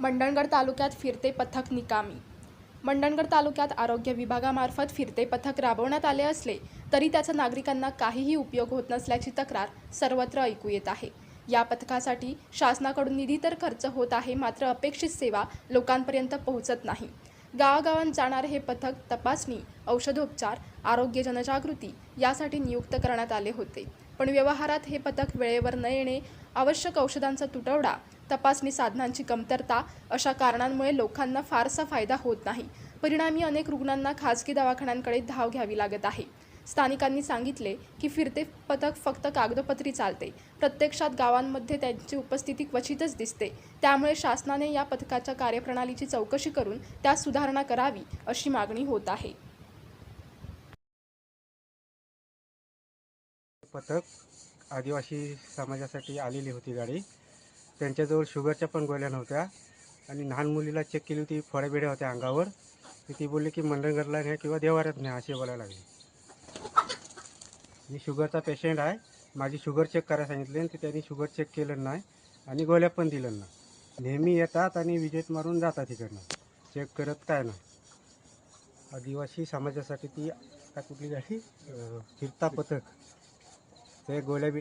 मंडणगड तालुक्यात फिरते पथक निकामी. मंडणगड तालुक्यात आरोग्य विभागामार्फत फिरते पथक राबवण्यात आले असले तरी त्याचा नागरिकांना काहीही उपयोग होत नसल्याची तक्रार सर्वत्र ऐकू येत आहे. या पथकासाठी शासनाकडून निधी तर खर्च होत आहे मात्र अपेक्षित सेवा लोकांपर्यंत पोहोचत नाही. गावागावांत जाणारे हे पथक तपासणी औषधोपचार आरोग्य जनजागृती यासाठी नियुक्त करण्यात आले होते. पण व्यवहारात हे पथक वेळेवर न येणे आवश्यक औषधांचा तुटवडा तपासणी साधनांची कमतरता अशा कारणांमुळे लोकांना फारसा फायदा होत नाही. परिणामी अनेक रुग्णांना खाजगी दवाखान्यांकडे धाव घ्यावी लागत आहे. स्थानिकांनी सांगितले की फिरते पथक फक्त कागदोपत्री चालते. प्रत्यक्षात गावांमध्ये त्यांची उपस्थिती क्वचितच दिसते. त्यामुळे शासनाने या पथकाच्या कार्यप्रणालीची चौकशी करून त्यात सुधारणा करावी अशी मागणी होत आहे. पथक आदिवासी समाजासाठी आलेली होती गाडी. त्यांच्याजवळ शुगरच्या पण गोळ्या नव्हत्या. आणि लहान मुलीला चेक केली होती फळ्याबिड्या होत्या अंगावर. तर ती बोलली की मंडणगडला न्या किंवा देवाऱ्यात न्या असे बोलायला लागले. मी शुगरचा पेशंट आहे. माझी शुगर चेक करायला सांगितले आणि त्यांनी शुगर चेक केलं नाही आणि गोळ्या पण दिलं नाही. नेहमी येतात आणि विजेत मारून जातात तिकडनं चेक करत काय नाही. आदिवासी समाजासाठी ती काय कुठली गाडी? फिरता पथक. ते गोळ्या बी